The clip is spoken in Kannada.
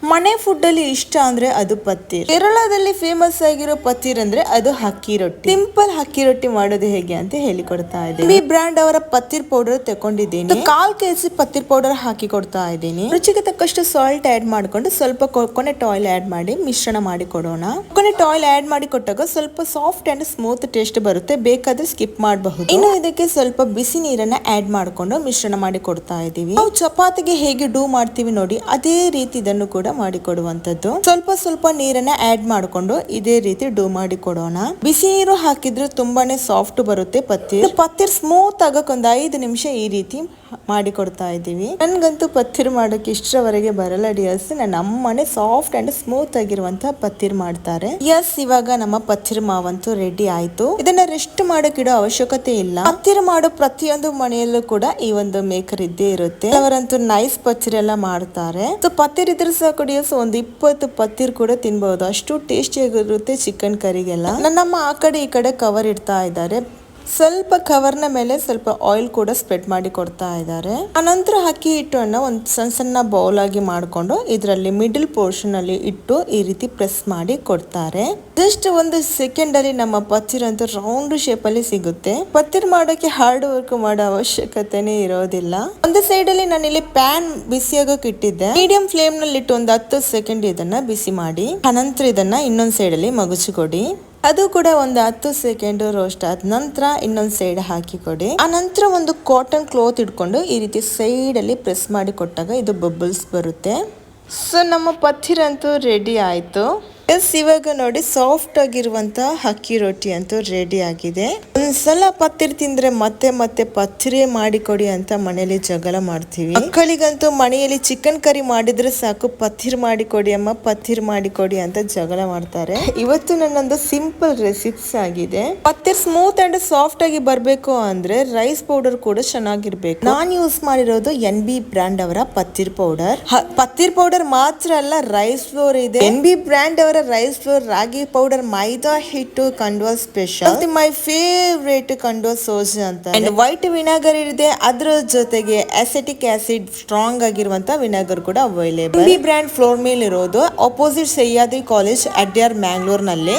Hmm. ಮನೆ ಫುಡ್ ಅಲ್ಲಿ ಇಷ್ಟ ಅಂದ್ರೆ ಅದು ಪತ್ತೀರ್ ಕೇರಳದಲ್ಲಿ ಫೇಮಸ್ ಆಗಿರೋ ಪತ್ತೀರ್ ಅಂದ್ರೆ ಅದು ಹಕ್ಕಿ ರೊಟ್ಟಿ. ಸಿಂಪಲ್ ಹಕ್ಕಿ ರೊಟ್ಟಿ ಮಾಡೋದು ಹೇಗೆ ಅಂತ ಹೇಳಿಕೊಡ್ತಾ ಇದ್ದೀನಿ. ಈ ಬ್ರ್ಯಾಂಡ್ ಅವರ ಪತ್ತೀರ್ ಪೌಡರ್ ತಗೊಂಡಿದ್ದೀನಿ. ಕಾಲ್ ಕೆಜಿ ಪತ್ತೀರ್ ಪೌಡರ್ ಹಾಕಿ ಕೊಡ್ತಾ ಇದ್ದೀನಿ. ರುಚಿಗೆ ತಕ್ಕಷ್ಟು ಸಾಲ್ಟ್ ಆಡ್ ಮಾಡ್ಕೊಂಡು ಸ್ವಲ್ಪ ಕೊಕೊನೆಟ್ ಆಯಿಲ್ ಆಡ್ ಮಾಡಿ ಮಿಶ್ರಣ ಮಾಡಿ ಕೊಡೋಣ. ಕೊಕೊನೆಟ್ ಆಯಿಲ್ ಆಡ್ ಮಾಡಿ ಕೊಟ್ಟಾಗ ಸ್ವಲ್ಪ ಸಾಫ್ಟ್ ಅಂಡ್ ಸ್ಮೂತ್ ಟೇಸ್ಟ್ ಬರುತ್ತೆ. ಬೇಕಾದ್ರೆ ಸ್ಕಿಪ್ ಮಾಡಬಹುದು. ಇನ್ನು ಇದಕ್ಕೆ ಸ್ವಲ್ಪ ಬಿಸಿ ನೀರನ್ನ ಆಡ್ ಮಾಡ್ಕೊಂಡು ಮಿಶ್ರಣ ಮಾಡಿ ಕೊಡ್ತಾ ಇದೀವಿ ನಾವು ಚಪಾತಿಗೆ ಹೇಗೆ ಡೂ ಮಾಡ್ತೀವಿ ನೋಡಿ ಅದೇ ರೀತಿ ಇದನ್ನು ಕೂಡ ಮಾಡಿ ಕೊಡುವಂತದ್ದು ಸ್ವಲ್ಪ ಸ್ವಲ್ಪ ನೀರನ್ನ ಆಡ್ ಮಾಡ್ಕೊಂಡು ಇದೇ ರೀತಿ ಡೋ ಮಾಡಿ ಕೊಡೋಣ ಬಿಸಿ ನೀರು ಹಾಕಿದ್ರೆ ತುಂಬಾನೇ ಸಾಫ್ಟ್ ಬರುತ್ತೆ ಪತ್ತಿರ್ ಪತ್ತಿರ್ ಸ್ಮೂತ್ ಆಗಕ್ ಒಂದ್ ಐದು ನಿಮಿಷ ಈ ರೀತಿ ಮಾಡಿ ಕೊಡ್ತಾ ಇದ್ದೀವಿ. ನನ್ಗಂತೂ ಪತ್ತಿರ್ ಮಾಡೋಕೆ ಇಷ್ಟರವರೆಗೆ ಬರಲ್ಲ ಡಿಯರ್ಸ್ ನನ್ನ ಅಮ್ಮನೆ ಸಾಫ್ಟ್ ಅಂಡ್ ಸ್ಮೂತ್ ಆಗಿರುವಂತಹ ಪತ್ತಿರ್ ಮಾಡ್ತಾರೆ. ಎಸ್ ಇವಾಗ ನಮ್ಮ ಪತ್ತಿರ್ ಮಾವಂತೂ ರೆಡಿ ಆಯ್ತು. ಇದನ್ನ ರೆಸ್ಟ್ ಮಾಡಕ್ ಇಡೋ ಅವಶ್ಯಕತೆ ಇಲ್ಲ. ಪತ್ತಿರ್ ಮಾಡೋ ಪ್ರತಿಯೊಂದು ಮನೆಯಲ್ಲೂ ಕೂಡ ಈ ಒಂದು ಮೇಕರ್ ಇದ್ದೇ ಇರುತ್ತೆ. ಅವರಂತೂ ನೈಸ್ ಪತ್ತಿರ್ ಎಲ್ಲ ಮಾಡ್ತಾರೆ. ಸೊ ಪತ್ತಿರ್ ಇದ್ರೆ ಸಾಕು ಡಿಯರ್ಸ್ ಒಂದು ಇಪ್ಪತ್ತು ಪತ್ತಿರ್ ಕೂಡ ತಿನ್ಬಹುದು ಅಷ್ಟು ಟೇಸ್ಟಿ ಆಗಿರುತ್ತೆ ಚಿಕನ್ ಕರಿಗೆಲ್ಲ ನನ್ನಮ್ಮ ಆ ಕಡೆ ಈ ಕಡೆ ಕವರ್ ಇಡ್ತಾ ಇದ್ದಾರೆ. ಸ್ವಲ್ಪ ಕವರ್ನ ಮೇಲೆ ಸ್ವಲ್ಪ ಆಯಿಲ್ ಕೂಡ ಸ್ಪ್ರೆಡ್ ಮಾಡಿ ಕೊಡ್ತಾ ಇದ್ದಾರೆ. ಅನಂತರ ಅಕ್ಕಿ ಹಿಟ್ಟನ್ನು ಒಂದು ಸಣ್ಣ ಸಣ್ಣ ಬೌಲ್ ಆಗಿ ಮಾಡಿಕೊಂಡು ಇದರಲ್ಲಿ ಮಿಡಲ್ ಪೋರ್ಷನ್ ಅಲ್ಲಿ ಇಟ್ಟು ಈ ರೀತಿ ಪ್ರೆಸ್ ಮಾಡಿ ಕೊಡ್ತಾರೆ. ಜಸ್ಟ್ ಒಂದು ಸೆಕೆಂಡ್ ಅಲ್ಲಿ ನಮ್ಮ ಪತ್ತಿರ್ ಅಂತ ರೌಂಡ್ ಶೇಪ್ ಅಲ್ಲಿ ಸಿಗುತ್ತೆ. ಪತ್ತಿರ್ ಮಾಡೋಕೆ ಹಾರ್ಡ್ ವರ್ಕ್ ಮಾಡೋ ಅವಶ್ಯಕತೆನೇ ಇರೋದಿಲ್ಲ. ಒಂದು ಸೈಡ್ ಅಲ್ಲಿ ನಾನು ಇಲ್ಲಿ ಪ್ಯಾನ್ ಬಿಸಿಯಾಗಕ್ಕೆ ಇಟ್ಟಿದ್ದೆ. ಮೀಡಿಯಂ ಫ್ಲೇಮ್ನಲ್ಲಿ ಇಟ್ಟು ಒಂದು ಹತ್ತು ಸೆಕೆಂಡ್ ಇದನ್ನ ಬಿಸಿ ಮಾಡಿ ಅನಂತರ ಇದನ್ನ ಇನ್ನೊಂದ್ ಸೈಡ್ ಅಲ್ಲಿ ಮಗುಚಿ ಕೊಡಿ ಅದು ಕೂಡ ಒಂದು ಹತ್ತು ಸೆಕೆಂಡ್ ರೋಸ್ಟ್ ಆದ ನಂತರ ಇನ್ನೊಂದು ಸೈಡ್ ಹಾಕಿ ಕೊಡಿ ಆ ನಂತರ ಒಂದು ಕಾಟನ್ ಕ್ಲೋತ್ ಇಟ್ಕೊಂಡು ಈ ರೀತಿ ಸೈಡ್ ಅಲ್ಲಿ ಪ್ರೆಸ್ ಮಾಡಿ ಕೊಟ್ಟಾಗ ಇದು ಬಬಲ್ಸ್ ಬರುತ್ತೆ. ಸೊ ನಮ್ಮ ಪಥಿರಂತೂ ರೆಡಿ ಆಯ್ತು. ಎಸ್, ಇವಾಗ ನೋಡಿ ಸಾಫ್ಟ್ ಆಗಿರುವಂತ ಅಕ್ಕಿ ರೊಟ್ಟಿ ಅಂತೂ ರೆಡಿ ಆಗಿದೆ. ಒಂದ್ಸಲ ಪತ್ತಿರ್ ತಿಂದ್ರೆ ಮತ್ತೆ ಮತ್ತೆ ಪತ್ತಿರೇ ಮಾಡಿಕೊಡಿ ಅಂತ ಮನೆಯಲ್ಲಿ ಜಗಳ ಮಾಡ್ತೀವಿ. ಮಕ್ಕಳಿಗಂತೂ ಮನೆಯಲ್ಲಿ ಚಿಕನ್ ಕರಿ ಮಾಡಿದ್ರೆ ಸಾಕು, ಪತ್ತೀರ್ ಮಾಡಿಕೊಡಿ ಅಮ್ಮ, ಪತ್ತೀರ್ ಮಾಡಿಕೊಡಿ ಅಂತ ಜಗಳ ಮಾಡ್ತಾರೆ. ಇವತ್ತು ನನ್ನೊಂದು ಸಿಂಪಲ್ ರೆಸಿಪ್ಸ್ ಆಗಿದೆ. ಪತ್ತಿರ್ ಸ್ಮೂತ್ ಅಂಡ್ ಸಾಫ್ಟ್ ಆಗಿ ಬರ್ಬೇಕು ಅಂದ್ರೆ ರೈಸ್ ಪೌಡರ್ ಕೂಡ ಚೆನ್ನಾಗಿರ್ಬೇಕು. ನಾನ್ ಯೂಸ್ ಮಾಡಿರೋದು ಎನ್ ಬಿ ಬ್ರ್ಯಾಂಡ್ ಅವರ ಪತ್ತಿರ್ ಪೌಡರ್ ಪತ್ತಿರ್ ಪೌಡರ್ ಮಾತ್ರ ಅಲ್ಲ ರೈಸ್ ಫ್ಲೋರ್ ಇದೆ. ಎನ್ ಬಿ ಬ್ರ್ಯಾಂಡ್ ಅವರ rice flour ragi powder maida ಹಿಟ್ಟು ಕಂಡುವ ಸ್ಪೆಷಲ್ ಮೈ ಫೇವ್ರೇಟ್ ಕಂಡುವ ಸೋಸ್ ಅಂತ ಅಂಡ್ ವೈಟ್ ವಿನಾಗರ್ ಇದೆ ಅದ್ರ ಜೊತೆಗೆ ಅಸೆಟಿಕ್ ಆಸಿಡ್ ಸ್ಟ್ರಾಂಗ್ ಆಗಿರುವಂತ ವಿನಾಗರ್ ಕೂಡ ಅವೈಲೇಬಲ್ ಬಿ ಬ್ರ್ಯಾಂಡ್ ಫ್ಲೋರ್ ಮೇಲೆ ಇರೋದು ಅಪೋಸಿಟ್ ಸಹ್ಯಾದ್ರಿ ಕಾಲೇಜ್ ಅಡ್ಯಾರ್ ಮ್ಯಾಂಗ್ಳೂರ್ನಲ್ಲಿ.